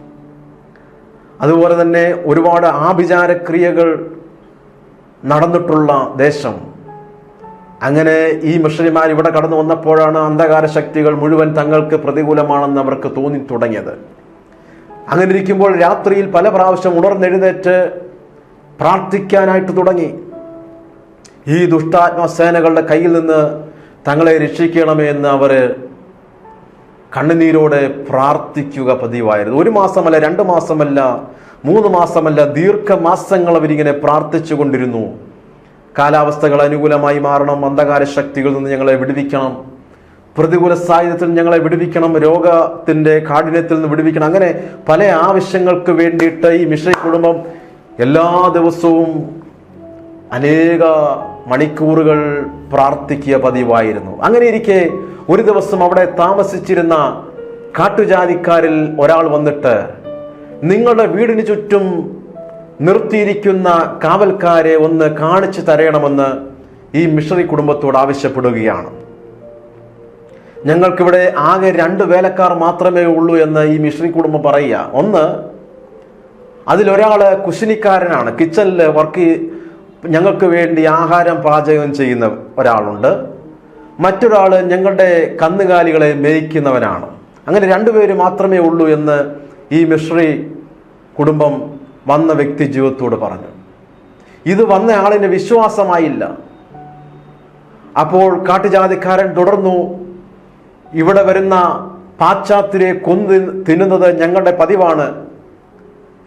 അതുപോലെ തന്നെ ഒരുപാട് ആഭിചാരക്രിയകൾ നടന്നിട്ടുള്ള ദേശം. അങ്ങനെ ഈ മിഷണിമാർ ഇവിടെ കടന്നു വന്നപ്പോഴാണ് അന്ധകാര ശക്തികൾ മുഴുവൻ തങ്ങൾക്ക് പ്രതികൂലമാണെന്ന് അവർക്ക് തോന്നി തുടങ്ങിയത്. അങ്ങനെ ഇരിക്കുമ്പോൾ രാത്രിയിൽ പല പ്രാവശ്യം ഉണർന്നെഴുന്നേറ്റ് പ്രാർത്ഥിക്കാനായിട്ട് തുടങ്ങി. ഈ ദുഷ്ടാത്മസേനകളുടെ കയ്യിൽ നിന്ന് തങ്ങളെ രക്ഷിക്കണമേ എന്ന് അവർ കണ്ണുനീരോടെ പ്രാർത്ഥിക്കുക പതിവായിരുന്നു. ഒരു മാസമല്ല രണ്ട് മാസമല്ല മൂന്ന് മാസമല്ല ദീർഘമാസങ്ങൾ അവരിങ്ങനെ പ്രാർത്ഥിച്ചു കൊണ്ടിരുന്നു. കാലാവസ്ഥകൾ അനുകൂലമായി മാറണം അന്ധകാര ശക്തികളിൽ നിന്ന് ഞങ്ങളെ വിടുവിക്കണം പ്രതികൂല സാഹചര്യത്തിൽ ഞങ്ങളെ വിടുവിക്കണം രോഗത്തിന്റെ കാഠിന്യത്തിൽ നിന്ന് വിടുവിക്കണം. അങ്ങനെ പല ആവശ്യങ്ങൾക്ക് വേണ്ടിയിട്ട് ഈ മിശ്ര കുടുംബം എല്ലാ ദിവസവും അനേക മണിക്കൂറുകൾ പ്രാർത്ഥിക്കുക പതിവായിരുന്നു. അങ്ങനെ ഇരിക്കെ ഒരു ദിവസം അവിടെ താമസിച്ചിരുന്ന കാട്ടുജാതിക്കാരിൽ ഒരാൾ വന്നിട്ട് നിങ്ങളുടെ വീടിന് ചുറ്റും നിർത്തിയിരിക്കുന്ന കാവൽക്കാരെ ഒന്ന് കാണിച്ചു തരയണമെന്ന് ഈ മിഷണറി കുടുംബത്തോട് ആവശ്യപ്പെടുകയാണ്. ഞങ്ങൾക്കിവിടെ ആകെ രണ്ട് വേലക്കാർ മാത്രമേ ഉള്ളൂ എന്ന് ഈ മിഷണറി കുടുംബം പറയുക. ഒന്ന് അതിലൊരാൾ കുശിനിക്കാരനാണ്. കിച്ചണിൽ വർക്ക് ഞങ്ങൾക്ക് വേണ്ടി ആഹാരം പാചകം ചെയ്യുന്ന ഒരാളുണ്ട്. മറ്റൊരാൾ ഞങ്ങളുടെ കന്നുകാലികളെ മേയ്ക്കുന്നവനാണ്. അങ്ങനെ രണ്ടുപേര് മാത്രമേ ഉള്ളൂ എന്ന് ഈ മിശ്രി കുടുംബം വന്ന വ്യക്തി ജീവിതത്തോട് പറഞ്ഞു. ഇത് വന്ന ആളിന് വിശ്വാസമായില്ല. അപ്പോൾ കാട്ടുജാതിക്കാരൻ തുടർന്നു ഇവിടെ വരുന്ന പാശ്ചാത്യരെ കൊന്ന് തിന്നുന്നത് ഞങ്ങളുടെ പതിവാണ്.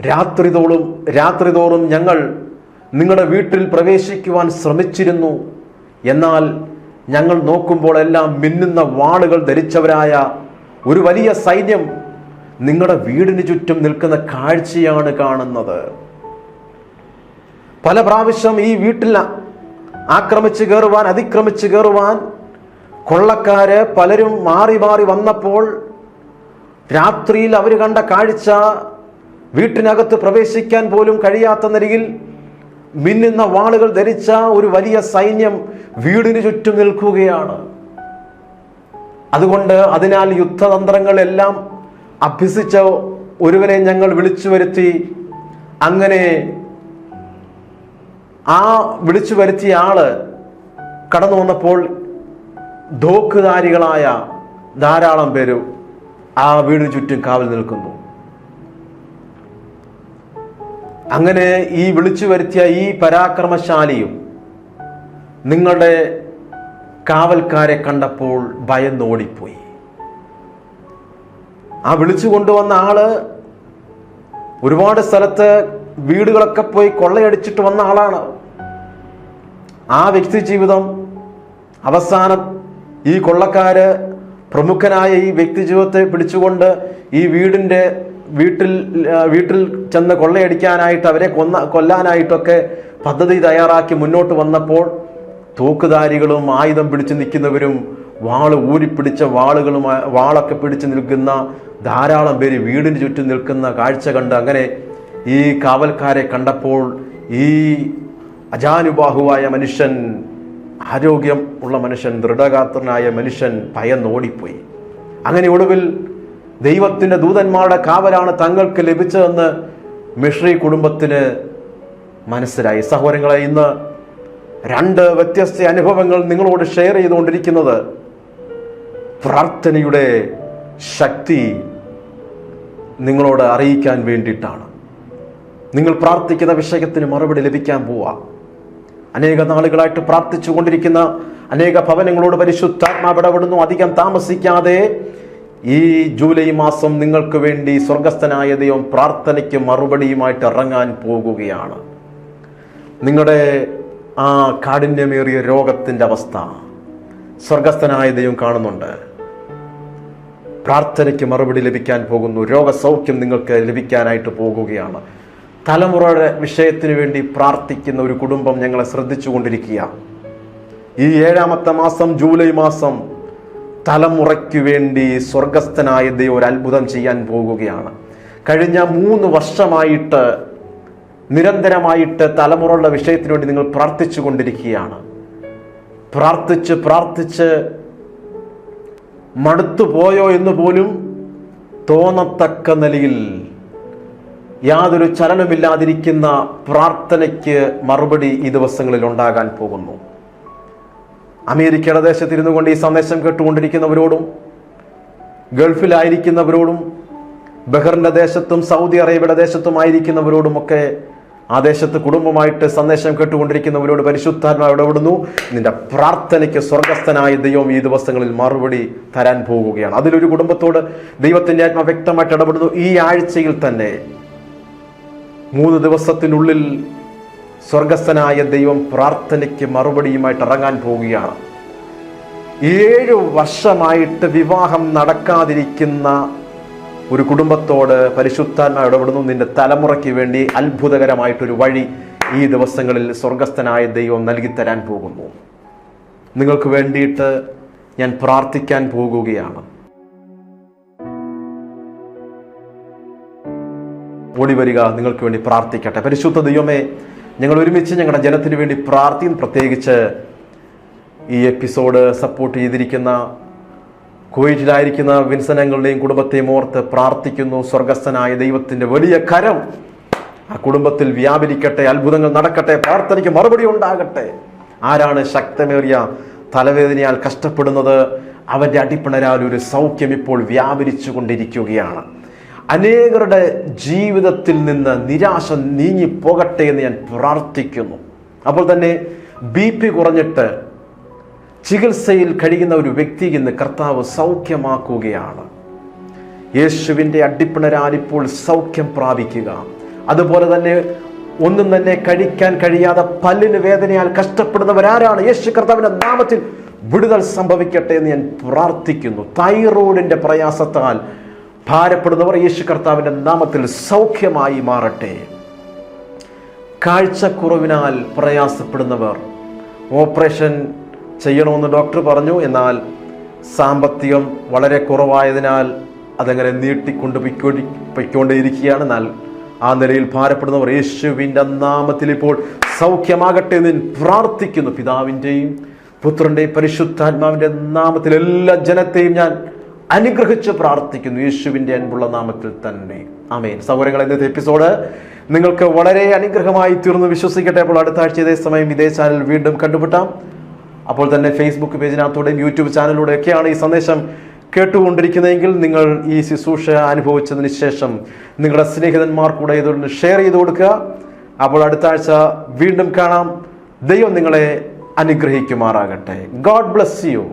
രാത്രിതോളും രാത്രിതോറും രാത്രി തോറും ഞങ്ങൾ നിങ്ങളുടെ വീട്ടിൽ പ്രവേശിക്കുവാൻ ശ്രമിച്ചിരുന്നു. എന്നാൽ ഞങ്ങൾ നോക്കുമ്പോൾ എല്ലാം മിന്നുന്ന വാളുകൾ ധരിച്ചവരായ ഒരു വലിയ സൈന്യം നിങ്ങളുടെ വീടിന് ചുറ്റും നിൽക്കുന്ന കാഴ്ചയാണ് കാണുന്നത്. പല പ്രാവശ്യം ഈ വീട്ടിൽ ആക്രമിച്ച് കയറുവാൻ അതിക്രമിച്ചു കയറുവാൻ കൊള്ളക്കാര് പലരും മാറി മാറി വന്നപ്പോൾ രാത്രിയിൽ അവർ കണ്ട കാഴ്ച വീട്ടിനകത്ത് പ്രവേശിക്കാൻ പോലും കഴിയാത്ത നിലയിൽ മിന്നുന്ന വാളുകൾ ധരിച്ച ഒരു വലിയ സൈന്യം വീടിന് ചുറ്റും നിൽക്കുകയാണ്. അതുകൊണ്ട് അതിനാൽ യുദ്ധതന്ത്രങ്ങളെല്ലാം അഭ്യസിച്ച ഒരുവനെ ഞങ്ങൾ വിളിച്ചു വരുത്തി അങ്ങനെ ആ വിളിച്ചു വരുത്തിയ ആൾ കടന്നു വന്നപ്പോൾ ധോക്കുധാരികളായ ധാരാളം പേര് ആ വീടിന് ചുറ്റും കാവൽ നിൽക്കുന്നു. അങ്ങനെ ഈ വിളിച്ചു വരുത്തിയ ഈ പരാക്രമശാലിയും നിങ്ങളുടെ കാവൽക്കാരെ കണ്ടപ്പോൾ ഭയന്നോടിപ്പോയി. ആ വിളിച്ചു കൊണ്ടുവന്ന ആൾ ഒരുപാട് സ്ഥലത്ത് വീടുകളൊക്കെ പോയി കൊള്ളയടിച്ചിട്ട് വന്ന ആളാണ്. ആ വ്യക്തി ജീവിതം അവസാനം ഈ കൊള്ളക്കാര് പ്രമുഖനായ ഈ വ്യക്തി ജീവിതത്തെ പിടിച്ചുകൊണ്ട് ഈ വീടിന്റെ വീട്ടിൽ വീട്ടിൽ ചെന്ന് കൊള്ളയടിക്കാനായിട്ട് അവരെ കൊന്ന കൊല്ലാനായിട്ടൊക്കെ പദ്ധതി തയ്യാറാക്കി മുന്നോട്ട് വന്നപ്പോൾ തൂക്കുധാരികളും ആയുധം പിടിച്ച് നിൽക്കുന്നവരും വാൾ ഊരിപ്പിടിച്ച വാളുകളും വാളൊക്കെ പിടിച്ച് നിൽക്കുന്ന ധാരാളം പേര് വീടിന് ചുറ്റും നിൽക്കുന്ന കാഴ്ച കണ്ട് അങ്ങനെ ഈ കാവൽക്കാരെ കണ്ടപ്പോൾ ഈ അജാനുബാഹുവായ മനുഷ്യൻ ആരോഗ്യം ഉള്ള മനുഷ്യൻ ദൃഢഗാത്രനായ മനുഷ്യൻ ഭയന്നോടിപ്പോയി അങ്ങനെ ഒടുവിൽ ദൈവത്തിന്റെ ദൂതന്മാരുടെ കാവലാണ് തങ്ങൾക്ക് ലഭിച്ചതെന്ന് മിഷ്രി കുടുംബത്തിന് മനസ്സിലായി. സഹോദരങ്ങളെ ഇന്ന് രണ്ട് വ്യത്യസ്ത അനുഭവങ്ങൾ നിങ്ങളോട് ഷെയർ ചെയ്തുകൊണ്ടിരിക്കുന്നത്. പ്രാർത്ഥനയുടെ ശക്തി നിങ്ങളോട് അറിയിക്കാൻ വേണ്ടിയിട്ടാണ്. നിങ്ങൾ പ്രാർത്ഥിക്കുന്ന വിഷയത്തിന് മറുപടി ലഭിക്കാൻ പോവാ. അനേക നാളുകളായിട്ട് പ്രാർത്ഥിച്ചു കൊണ്ടിരിക്കുന്ന അനേക ഭവനങ്ങളോട് പരിശുദ്ധാത്മാ ഇടപെടുന്നു. അധികം താമസിക്കാതെ ഈ ജൂലൈ മാസം നിങ്ങൾക്ക് വേണ്ടി സ്വർഗസ്ഥനായ ദൈവം പ്രാർത്ഥനയ്ക്ക് മറുപടിയുമായിട്ട് ഇറങ്ങാൻ പോകുകയാണ്. നിങ്ങളുടെ ആ കാഠിന്യമേറിയ രോഗത്തിന്റെ അവസ്ഥ സ്വർഗസ്ഥനായ ദൈവം കാണുന്നുണ്ട്. പ്രാർത്ഥനയ്ക്ക് മറുപടി ലഭിക്കാൻ പോകുന്നു. രോഗസൗഖ്യം നിങ്ങൾക്ക് ലഭിക്കാനായിട്ട് പോകുകയാണ്. തലമുറയുടെ വിഷയത്തിന് വേണ്ടി പ്രാർത്ഥിക്കുന്ന ഒരു കുടുംബം ഞങ്ങളെ ശ്രദ്ധിച്ചു കൊണ്ടിരിക്കുക ഈ ഏഴാമത്തെ മാസം ജൂലൈ മാസം തലമുറയ്ക്ക് വേണ്ടി സ്വർഗസ്ഥനായ ദൈവം ഒരു അത്ഭുതം ചെയ്യാൻ പോകുകയാണ്. കഴിഞ്ഞ മൂന്ന് വർഷമായിട്ട് നിരന്തരമായിട്ട് തലമുറയുള്ള വിഷയത്തിന് വേണ്ടി നിങ്ങൾ പ്രാർത്ഥിച്ചു കൊണ്ടിരിക്കുകയാണ്. പ്രാർത്ഥിച്ച് പ്രാർത്ഥിച്ച് മടുത്തു പോയോ എന്ന് പോലും തോന്നത്തക്ക നിലയിൽ യാതൊരു ചലനമില്ലാതിരിക്കുന്ന പ്രാർത്ഥനയ്ക്ക് മറുപടി ഈ ദിവസങ്ങളിൽ ഉണ്ടാകാൻ പോകുന്നു. അമേരിക്കയുടെ ദേശത്തിരുന്നു കൊണ്ട് ഈ സന്ദേശം കേട്ടുകൊണ്ടിരിക്കുന്നവരോടും ഗൾഫിലായിരിക്കുന്നവരോടും ബഹറിന്റെ ദേശത്തും സൗദി അറേബ്യയുടെ ദേശത്തുമായിരിക്കുന്നവരോടുമൊക്കെ ആ ദേശത്ത് കുടുംബമായിട്ട് സന്ദേശം കേട്ടുകൊണ്ടിരിക്കുന്നവരോട് പരിശുദ്ധാത്മാവ് ഇടപെടുന്നു നിന്റെ പ്രാർത്ഥനയ്ക്ക് സ്വർഗസ്ഥനായ ദൈവം ഈ ദിവസങ്ങളിൽ മറുപടി തരാൻ പോവുകയാണ് അതിലൊരു കുടുംബത്തോട് ദൈവത്തിന്റെ ആത്മ വ്യക്തമായിട്ട് ഇടപെടുന്നു. ഈ ആഴ്ചയിൽ തന്നെ മൂന്ന് ദിവസത്തിനുള്ളിൽ സ്വർഗസ്ഥനായ ദൈവം പ്രാർത്ഥനയ്ക്ക് മറുപടിയുമായിട്ട് ഇറങ്ങാൻ പോവുകയാണ്. ഏഴു വർഷമായിട്ട് വിവാഹം നടക്കാതിരിക്കുന്ന ഒരു കുടുംബത്തോട് പരിശുദ്ധാത്മ ഇടപെടുന്നു. നിന്റെ തലമുറയ്ക്ക് വേണ്ടി അത്ഭുതകരമായിട്ടൊരു വഴി ഈ ദിവസങ്ങളിൽ സ്വർഗസ്ഥനായ ദൈവം നൽകിത്തരാൻ പോകുന്നു. നിങ്ങൾക്ക് വേണ്ടിയിട്ട് ഞാൻ പ്രാർത്ഥിക്കാൻ പോകുകയാണ്. ഓടി വരിക നിങ്ങൾക്ക് വേണ്ടി പ്രാർത്ഥിക്കട്ടെ. പരിശുദ്ധ ദൈവമേ ഞങ്ങൾ ഒരുമിച്ച് ഞങ്ങളുടെ ജനത്തിന് വേണ്ടി പ്രാർത്ഥിക്കും പ്രത്യേകിച്ച് ഈ എപ്പിസോഡ് സപ്പോർട്ട് ചെയ്തിരിക്കുന്ന കുവൈറ്റിലായിരിക്കുന്ന വിൻസനങ്ങളുടെയും കുടുംബത്തെയും ഓർത്ത് പ്രാർത്ഥിക്കുന്നു. സ്വർഗസ്ഥനായ ദൈവത്തിന്റെ വലിയ കരം ആ കുടുംബത്തിൽ വ്യാപരിക്കട്ടെ അത്ഭുതങ്ങൾ നടക്കട്ടെ പ്രാർത്ഥനയ്ക്ക് മറുപടി ഉണ്ടാകട്ടെ. ആരാണ് ശക്തമേറിയ തലവേദനയാൽ കഷ്ടപ്പെടുന്നത്? അവന്റെ അടിപ്പിണരാൽ ഒരു സൗഖ്യം ഇപ്പോൾ വ്യാപരിച്ചു കൊണ്ടിരിക്കുകയാണ് അനേകരുടെ ജീവിതത്തിൽ നിന്ന് നിരാശ നീങ്ങി പോകട്ടെ എന്ന് ഞാൻ പ്രാർത്ഥിക്കുന്നു. അപ്പോൾ തന്നെ ബി പി കുറഞ്ഞിട്ട് ചികിത്സയിൽ കഴിയുന്ന ഒരു വ്യക്തി ഇന്ന് കർത്താവ് സൗഖ്യമാക്കുകയാണ്. യേശുവിന്റെ അടിപ്പിണരാൽ ഇപ്പോൾ സൗഖ്യം പ്രാപിക്കുക. അതുപോലെ തന്നെ ഒന്നും തന്നെ കഴിക്കാൻ കഴിയാതെ പല്ലിന് വേദനയാൽ കഷ്ടപ്പെടുന്നവരാരാണ്? യേശു കർത്താവിന്റെ നാമത്തിൽ വിടുതൽ സംഭവിക്കട്ടെ എന്ന് ഞാൻ പ്രാർത്ഥിക്കുന്നു. തൈറോയിഡിന്റെ പ്രയാസത്താൽ ഭാരപ്പെടുന്നവർ യേശു കർത്താവിന്റെ നാമത്തിൽ സൗഖ്യമായി മാറട്ടെ. കാഴ്ചക്കുറവിനാൽ പ്രയാസപ്പെടുന്നവർ ഓപ്പറേഷൻ ചെയ്യണമെന്ന് ഡോക്ടർ പറഞ്ഞു. എന്നാൽ സാമ്പത്തികം വളരെ കുറവായതിനാൽ അതങ്ങനെ നീട്ടിക്കൊണ്ട് പൊയ്ക്കൊണ്ടി പൊയ്ക്കൊണ്ടേയിരിക്കുകയാണ്. എന്നാൽ ആ നിലയിൽ ഭാരപ്പെടുന്നവർ യേശുവിന്റെ നാമത്തിൽ ഇപ്പോൾ സൗഖ്യമാകട്ടെ എന്ന് പ്രാർത്ഥിക്കുന്നു. പിതാവിന്റെയും പുത്രന്റെയും പരിശുദ്ധാത്മാവിന്റെ നാമത്തിൽ എല്ലാ ജനത്തെയും ഞാൻ അനുഗ്രഹിച്ച് പ്രാർത്ഥിക്കുന്നു യേശുവിന്റെ അൻപുള്ള നാമത്തിൽ തന്നെ. ആമേൻ. സൗകര്യങ്ങൾ ഇന്നത്തെ എപ്പിസോഡ് നിങ്ങൾക്ക് വളരെ അനുഗ്രഹമായി തീർന്നു. വിശ്വസിക്കട്ടെ. അപ്പോൾ അടുത്ത ആഴ്ച ഇതേ സമയം ഇതേ ചാനൽ വീണ്ടും കണ്ടുമുട്ടാം. അപ്പോൾ തന്നെ ഫേസ്ബുക്ക് പേജിനകത്തൂടെയും യൂട്യൂബ് ചാനലിലൂടെയൊക്കെയാണ് ഈ സന്ദേശം കേട്ടുകൊണ്ടിരിക്കുന്നതെങ്കിൽ നിങ്ങൾ ഈ ശുശ്രൂഷ അനുഭവിച്ചതിന് ശേഷം നിങ്ങളുടെ സ്നേഹിതന്മാർക്കൂടെ ഇതൊന്ന് ഷെയർ ചെയ്ത് കൊടുക്കുക. അപ്പോൾ അടുത്ത ആഴ്ച വീണ്ടും കാണാം. ദൈവം നിങ്ങളെ അനുഗ്രഹിക്കുമാറാകട്ടെ. God bless you